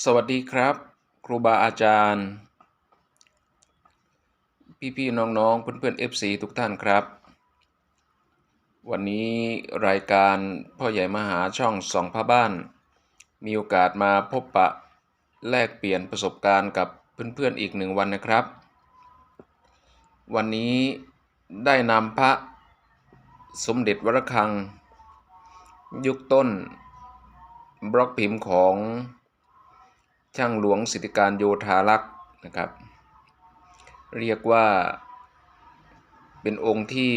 สวัสดีครับ ครูบาอาจารย์ พี่ๆน้องๆเพื่อนๆ FC ทุกท่านครับ วันนี้รายการพ่อใหญ่มหาช่องสองพระบ้าน มีโอกาสมาพบปะแลกเปลี่ยนประสบการณ์กับเพื่อนๆอีกหนึ่งวันนะครับ วันนี้ได้นำพระสมเด็จวรคัง ยุคต้น บล็อกพิมพ์ของ ช่างหลวงสิทธิการโยธารักษ์นะครับ เรียกว่าเป็นองค์ที่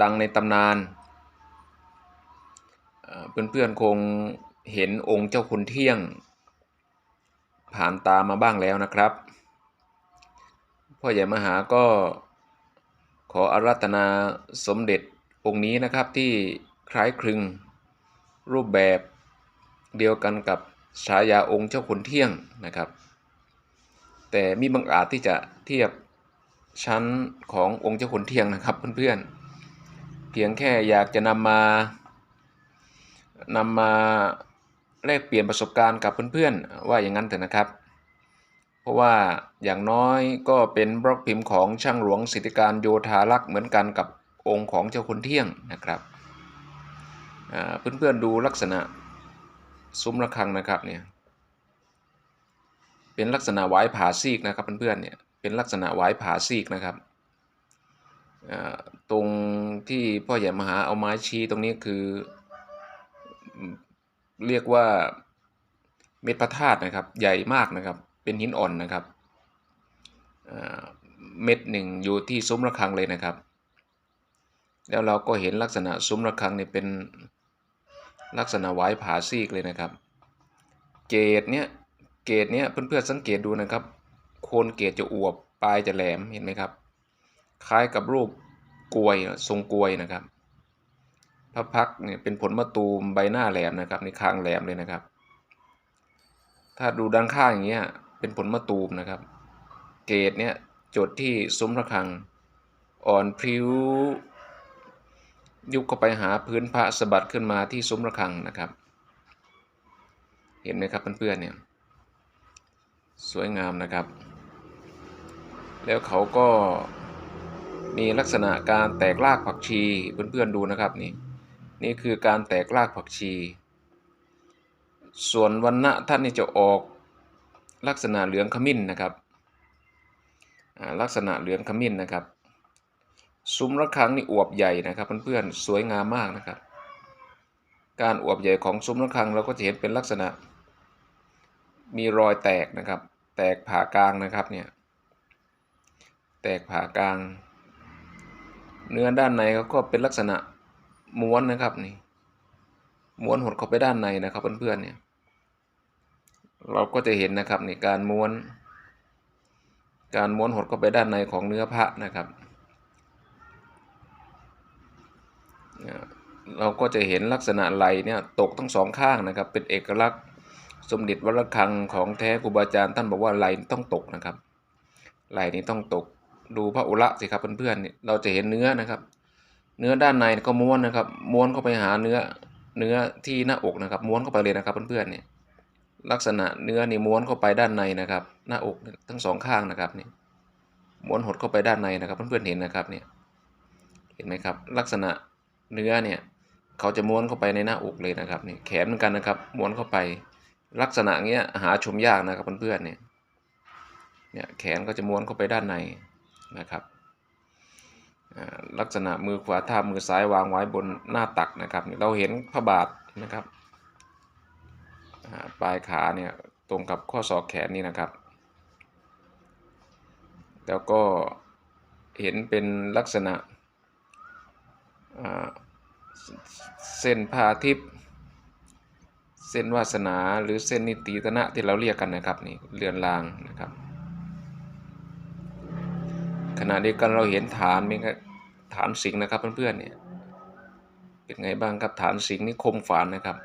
ดังในตำนานเเพื่อนๆคงเห็นองค์เจ้าคุณเที่ยง ผ่านตามาบ้างแล้วนะครับ พ่อใหญ่มหาก็ขออารัตนาสมเด็จองค์นี้นะครับที่คล้ายคลึงรูปแบบ เดียวกันกับฉายาองค์เจ้าขุนเที่ยงนะครับ แต่มีบางอาจที่จะเทียบชั้นขององค์เจ้าขุนเที่ยงนะครับเพื่อนๆ เพียงแค่อยากจะนำมานำมาแลกเปลี่ยนประสบการณ์กับเพื่อนๆ ว่าอย่างนั้นเถอะนะครับ เพราะว่าอย่างน้อยก็เป็นบล็อกพิมพ์ของช่างหลวงสิทธิการโยธารักษ์เหมือนกันกับองค์ของเจ้าขุนเที่ยงนะครับอ่าเพื่อนๆดูลักษณะ ซุ้มระฆังนะครับเนี่ยเป็นลักษณะหวายผาซีกนะครับเพื่อนๆเนี่ยเป็นลักษณะหวายผาซีกนะครับตรงที่พ่อใหญ่มหาเอาไม้ชี้ตรงนี้คือ เรียกว่าเม็ดพระธาตุนะครับ ใหญ่มากนะครับ เป็นหินอ่อนนะครับเม็ดหนึ่งอยู่ที่ซุ้มระฆังเลยนะครับ แล้วเราก็เห็นลักษณะซุ้มระฆังเนี่ยเป็น ลักษณะไว้ผาซีกเลยนะครับ เกตเนี้ยเกตเนี้ยเพื่อนๆสังเกตดูนะครับ โคนเกตจะอวบปลายจะแหลมเห็นไหมครับ คล้ายกับรูปกลวยทรงกลวยนะครับพระพักเนี่ยเป็นผลมะตูมใบหน้าแหลมนะครับในคางแหลมเลยนะครับ ถ้าดูด้านข้างอย่างเงี้ยเป็นผลมะตูมนะครับ เกตเนี้ยจดที่ซุ้มระฆังอ่อนพริ้ว ยุบเข้าไปหาพื้นพระสะบัดขึ้นมาที่ซุ้มระฆังนะครับ เห็นไหมครับเพื่อนๆเนี่ยสวยงามนะครับ แล้วเขาก็มีลักษณะการแตกรากผักชีเพื่อนๆดูนะครับนี่นี่คือการแตกรากผักชี ส่วนวันณะท่านนี่จะออกลักษณะเหลืองขมิ้นนะครับลักษณะเหลืองขมิ้นนะครับ ซุ้มระฆังนี่อวบใหญ่นะครับเพื่อนๆสวยงามมากนะครับ การอวบใหญ่ของซุ้มระฆังเราก็จะเห็นเป็นลักษณะ มีรอยแตกนะครับ แตกผ่ากลางนะครับเนี่ยแตกผ่ากลาง เนื้อด้านในเขาก็เป็นลักษณะม้วนนะครับนี่ม้วนหดเข้าไปด้านในนะครับเพื่อนๆเนี่ยเราก็จะเห็นนะครับนี่การม้วน การม้วนหดเข้าไปด้านในของเนื้อพระนะครับ เราก็จะเห็นลักษณะไหลเนี่ยตกทั้งสองข้างนะครับ เป็นเอกลักษณ์สมเด็จวัดระฆังของแท้ครูบาอาจารย์ท่านบอกว่าไหลต้องตกนะครับ ไหลนี้ต้องตกดูพระอุระสิครับเพื่อนๆเนี่ยเราจะเห็นเนื้อนะครับ เนื้อด้านในก็ม้วนนะครับ ม้วนเข้าไปหาเนื้อเนื้อที่หน้าอกนะครับ ม้วนเข้าไปเลยนะครับเพื่อนๆเนี่ยลักษณะเนื้อนี่ม้วนเข้าไปด้านในนะครับ หน้าอกทั้งสองข้างนะครับนี่ม้วนหดเข้าไปด้านในนะครับ เพื่อนๆเห็นนะครับเนี่ยเห็นไหมครับ ลักษณะเนื้อเนี่ย เขาจะม้วนเข้าไปในหน้าอกเลยนะครับนี่แขนเหมือนกันนะครับ ม้วนเข้าไปลักษณะเงี้ยหาชมยากนะครับเพื่อนๆเนี่ยเนี่ยแขนก็จะม้วนเข้าไปด้านในนะครับลักษณะมือขวาท่ามือซ้ายวางไว้บนหน้าตักนะครับ เราเห็นพระบาทนะครับปลายขาเนี่ยตรงกับข้อศอกแขนนี่นะครับ แล้วก็เห็นเป็นลักษณะ เส้นผ้าทิพย์เส้นวาสนาหรือเส้นนิติตนะที่เราเรียกกันนะครับนี่เรือนรางนะครับ ขณะเดียวกันเราเห็นฐานมีฐานสิงนะครับเพื่อนๆเนี่ยเป็นไงบ้างครับฐานสิงนี่คมฝานนะครับ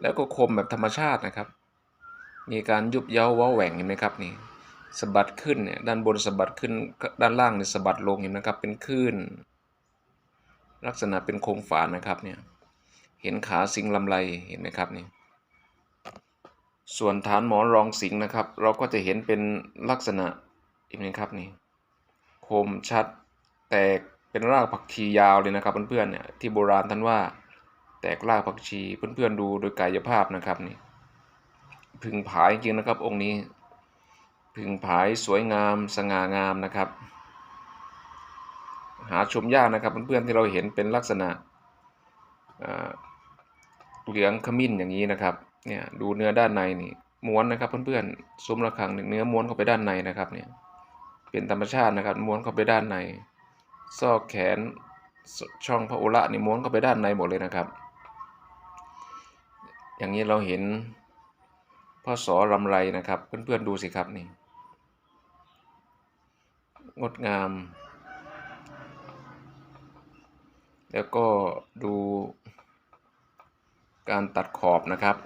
แล้วก็คมแบบธรรมชาตินะครับ มีการยุบเย้าว้าแหว่งเห็นไหมครับนี่สะบัดขึ้นเนี่ยด้านบนสะบัดขึ้นด้านล่างเนี่ยสะบัดลงเห็นไหมครับเป็นคลื่น ลักษณะเป็นโคมฝานะครับเนี่ยเห็นขาสิงลำไรเห็นไหมครับนี่ส่วนฐานหมอนรองสิงนะครับ เราก็จะเห็นเป็นลักษณะอีกนี้ครับนี่คมชัดแตกเป็นรากผักชียาวเลยนะครับเพื่อนๆเนี่ยที่โบราณท่านว่าแตกรากผักชีเพื่อนๆดูโดยกายภาพนะครับนี่พึงผายจริงนะครับองค์นี้ พึงผายสวยงามสง่างามนะครับ หาชมยากนะครับเพื่อนๆที่เราเห็นเป็นลักษณะเหลืองขมิ้นอย่างนี้นะครับเนี่ยดูเนื้อด้านในนี่ม้วนนะครับเพื่อนๆซุ้มระฆังเนื้อม้วนเข้าไปด้านในนะครับเนี่ยเป็นธรรมชาตินะครับม้วนเข้าไปด้านใน ซอกแขนชช่องพระอุระนี่ม้วนเข้าไปด้านในหมดเลยนะครับ อย่างนี้เราเห็นพ่อสอรำไรนะครับ เพื่อนๆดูสิครับนี่งดงาม แล้วก็ดูการตัดขอบนะครับ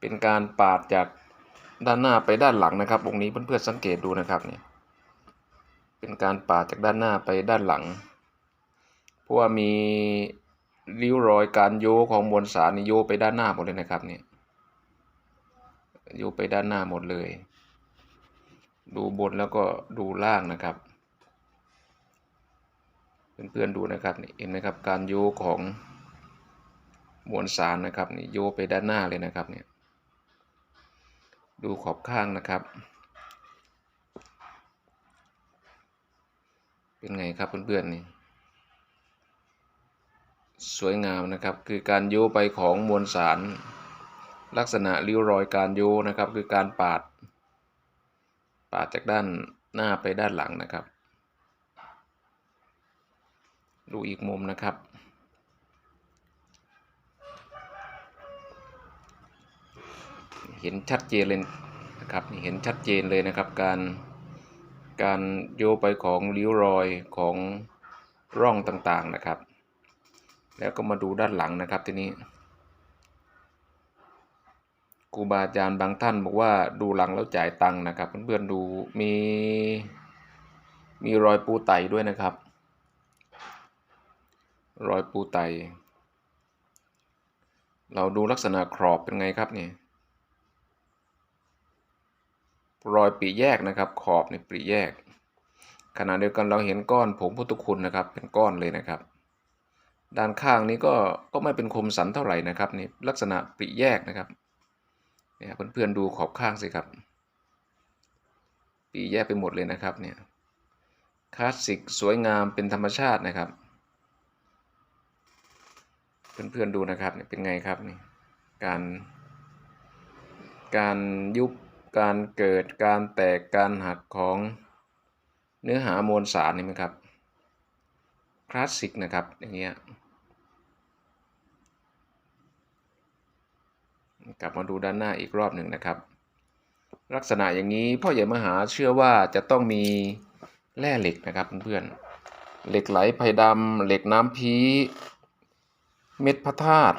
เป็นการปาดจากด้านหน้าไปด้านหลังนะครับองค์นี้เพื่อนๆสังเกตดูนะครับเนี่ย เป็นการปาดจากด้านหน้าไปด้านหลัง เพราะว่ามีริ้วรอยการโยของมวลสารนี่โยไปด้านหน้าหมดเลยนะครับเนี่ย โยไปด้านหน้าหมดเลย ดูบนแล้วก็ดูล่างนะครับ เพื่อนๆดูนะครับนี่เห็นไหมครับการโยของมวลสารนะครับนี่โยไปด้านหน้าเลยนะครับเนี่ยดูขอบข้างนะครับ เป็นไงครับเพื่อนๆนี่สวยงามนะครับคือการโยไปของมวลสาร ลักษณะริ้วรอยการโยนะครับคือการปาด ปาดจากด้านหน้าไปด้านหลังนะครับ ดูอีกมุมนะครับ เห็นชัดเจนเลยนะครับเห็นชัดเจนเลยนะครับ การการโยไปของริ้วรอยของร่องต่างๆนะครับ แล้วก็มาดูด้านหลังนะครับทีนี้ครูบาอาจารย์บางท่านบอกว่าดูหลังแล้วจ่ายตังค์นะครับ เพื่อนๆดูมีมีรอยปูไตด้วยนะครับ รอยปูไต เราดูลักษณะขอบเป็นไงครับนี่รอยปีแยกนะครับ ขอบในปีแยก ขณะเดียวกันเราเห็นก้อนผงพุทธคุณนะครับ เป็นก้อนเลยนะครับ ด้านข้างนี้ก็ก็ไม่เป็นคมสันเท่าไหร่นะครับนี่ลักษณะปริแยกนะครับเนี่ยเพื่อนๆดูขอบข้างสิครับปริแยกไปหมดเลยนะครับเนี่ยคลาสสิกสวยงามเป็นธรรมชาตินะครับ เพื่อนๆดูนะครับเนี่ยเป็นไงครับนี่การ การยุบการเกิดการแตกการหักของเนื้อหามวลสารนี่ไหมครับคลาสสิกนะครับอย่างเงี้ยกลับมาดูด้านหน้าอีกรอบหนึ่งนะครับ ลักษณะอย่างนี้พ่อใหญ่มหาเชื่อว่าจะต้องมีแร่เหล็กนะครับเพื่อนๆเหล็กไหลไผ่ดำเหล็กน้ำพี เม็ดพระธาตุ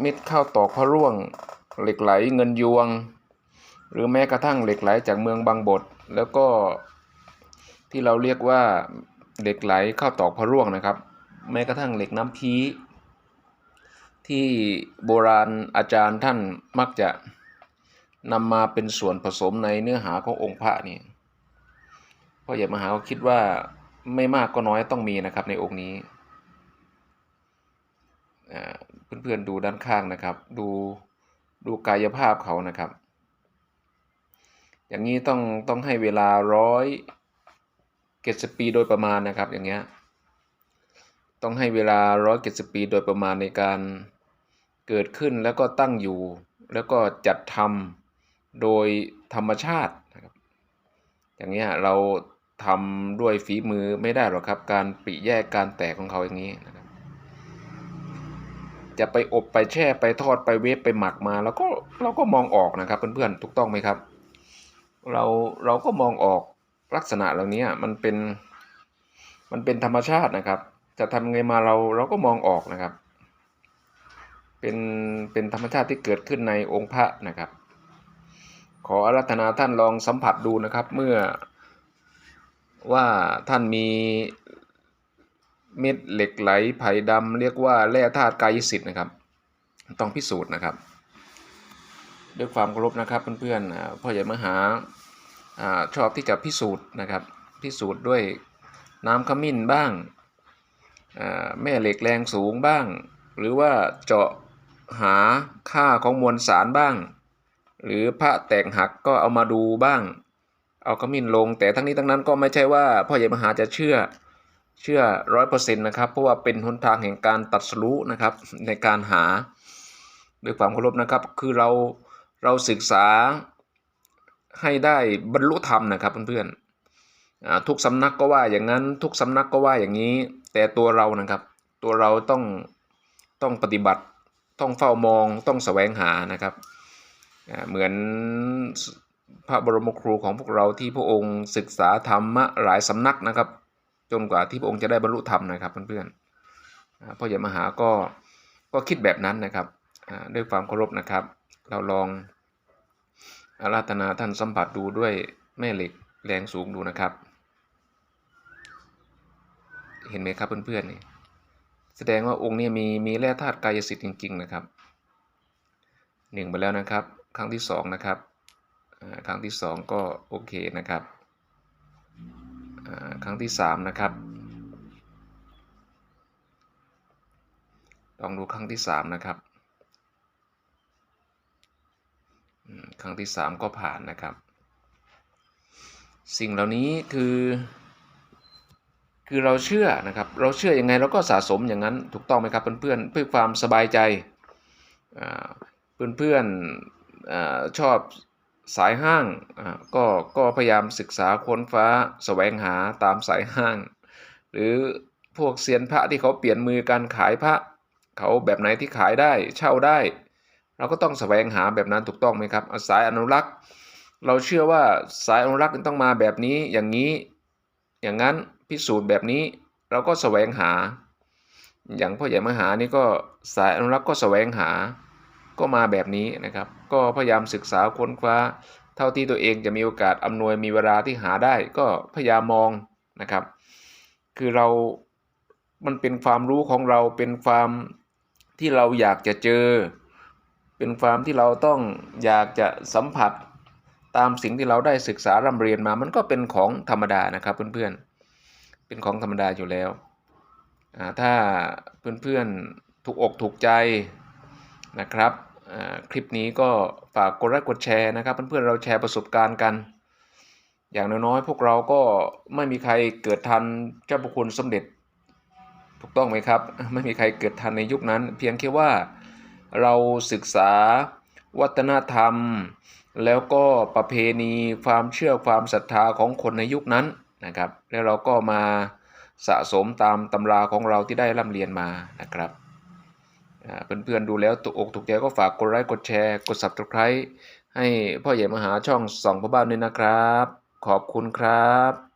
เม็ดข้าวตอกพระร่วง เหล็กไหลเงินยวง หรือแม้กระทั่งเหล็กไหลจากเมืองบางบทแล้วก็ที่เราเรียกว่าเหล็กไหลข้าวตอกพระร่วงนะครับ แม้กระทั่งเหล็กน้ำพีที่โบราณอาจารย์ท่านมักจะนำมาเป็นส่วนผสมในเนื้อหาขององค์พระนี่พ่อใหญ่มหาก็คิดว่าไม่มากก็น้อยต้องมีนะครับในองค์นี้ เพื่อนๆดูด้านข้างนะครับ ดูดูกายภาพเขานะครับ อย่างนี้ต้องต้องให้เวลาร้อยเจ็ดสิบปีโดยประมาณนะครับ อย่างเงี้ยต้องให้เวลาร้อยเจ็ดสิบปีโดยประมาณในการเกิดขึ้นแล้วก็ตั้งอยู่ แล้วก็จัดทำโดยธรรมชาตินะครับ อย่างเงี้ยเราทำด้วยฝีมือไม่ได้หรอกครับ การปริแยกการแตกของเขาอย่างนี้นะครับ จะไปอบไปแช่ไปทอดไปเวฟไปหมักมา แล้วก็เราก็มองออกนะครับเพื่อนๆถูกต้องไหมครับ เราเราก็มองออกลักษณะเหล่านี้มันเป็นมันเป็นธรรมชาตินะครับ จะทำไงมาเราเราก็มองออกนะครับ เป็นเป็นธรรมชาติที่เกิดขึ้นในองค์พระนะครับ ขออารัธนาท่านลองสัมผัสดูนะครับ เมื่อว่าท่านมี เม็ดเหล็กไหลไผ่ดำเรียกว่าแร่ธาตุกายสิทธิ์นะครับ ต้องพิสูจน์นะครับ ด้วยความเคารพนะครับเพื่อนๆพ่อใหญ่มหาชอบที่จะพิสูจน์นะครับ พิสูจน์ด้วยน้ำขมิ้นบ้างแม่เหล็กแรงสูงบ้าง หรือว่าเจาะหาค่าของมวลสารบ้าง หรือพระแตกหักก็เอามาดูบ้าง เอาขมิ้นลงแต่ทั้งนี้ทั้งนั้นก็ไม่ใช่ว่าพ่อใหญ่มหาจะเชื่อ เชื่อร้อยเปอร์เซ็นต์นะครับ เพราะว่าเป็นหนทางแห่งการตัดสู้นะครับในการหาด้วยความเคารพนะครับ คือเราเราศึกษาให้ได้บรรลุธรรมนะครับเพื่อนๆทุกสำนักก็ว่าอย่างนั้นทุกสำนักก็ว่าอย่างนี้ แต่ตัวเรานะครับ ตัวเราต้องต้องปฏิบัติต้องเฝ้ามองต้องแสวงหานะครับเหมือนพระบรมครูของพวกเราที่พระองค์ศึกษาธรรมะหลายสำนักนะครับ จนกว่าที่พระองค์จะได้บรรลุธรรมนะครับเพื่อนๆพ่อใหญ่มหาก็ก็คิดแบบนั้นนะครับด้วยความเคารพนะครับ เราลองอาราธนาท่านสัมผัสดูด้วยแม่เหล็กแรงสูงดูนะครับ เห็นไหมครับเพื่อนๆนี่แสดงว่าองค์นี้มีมีแร่ธาตุกายสิทธิ์จริง ๆ นะครับหนึ่งไปแล้วนะครับ ครั้งที่สองนะครับครั้งที่สองก็โอเคนะครับ ครั้งที่สามนะครับ ลองดูครั้งที่สามนะครับ ครั้งที่สามก็ผ่านนะครับ สิ่งเหล่านี้คือ คือเราเชื่อนะครับ เราเชื่ออยังไงเราก็สะสมอย่างนั้นถูกต้องไหมครับเพื่อนๆเพื่อความสบายใจเพื่อนๆอ่าชอบ สายห้างก็ก็พยายามศึกษาค้นฟ้าแสวงหาตามสายห้าง หรือพวกเซียนพระที่เขาเปลี่ยนมือการขายพระ เขาแบบไหนที่ขายได้เช่าได้ เราก็ต้องแสวงหาแบบนั้นถูกต้องไหมครับสายอนุรักษ์ เราเชื่อว่าสายอนุรักษ์ต้องมาแบบนี้อย่างนี้อย่างนั้นพิสูจน์แบบนี้เราก็แสวงหา อย่างพ่อใหญ่มหานี่ก็สายอนุรักษ์ก็แสวงหา ก็มาแบบนี้นะครับ ก็พยายามศึกษาค้นคว้า เท่าที่ตัวเองจะมีโอกาสอำนวยมีเวลาที่หาได้ ก็พยายามมองนะครับ คือเรา มันเป็นความรู้ของเราเป็นความที่เราอยากจะเจอ เป็นความที่เราต้องอยากจะสัมผัสตามสิ่งที่เราได้ศึกษาร่ำเรียนมา มันก็เป็นของธรรมดานะครับเพื่อนๆ เป็นของธรรมดาอยู่แล้วอ่าถ้าเพื่อนๆ ถูกอกถูกใจ นะครับคลิปนี้ก็ฝากกดไลค์กดแชร์นะครับ เพื่อนๆเราแชร์ประสบการณ์กัน อย่างน้อยๆพวกเราก็ไม่มีใครเกิดทันเจ้าพระคุณสมเด็จ ถูกต้องไหมครับ ไม่มีใครเกิดทันในยุคนั้น เพียงแค่ว่าเราศึกษาวัฒนธรรม แล้วก็ประเพณีความเชื่อความศรัทธาของคนในยุคนั้นนะครับ แล้วเราก็มาสะสมตามตำราของเราที่ได้ร่ำเรียนมานะครับ เพื่อนๆดูแล้วถูกอกถูกใจก็ฝากกดไลค์กดแชร์กด subscribe ให้พ่อใหญ่มหาช่องส่องพ่อบ้านด้วยนะครับ ขอบคุณครับ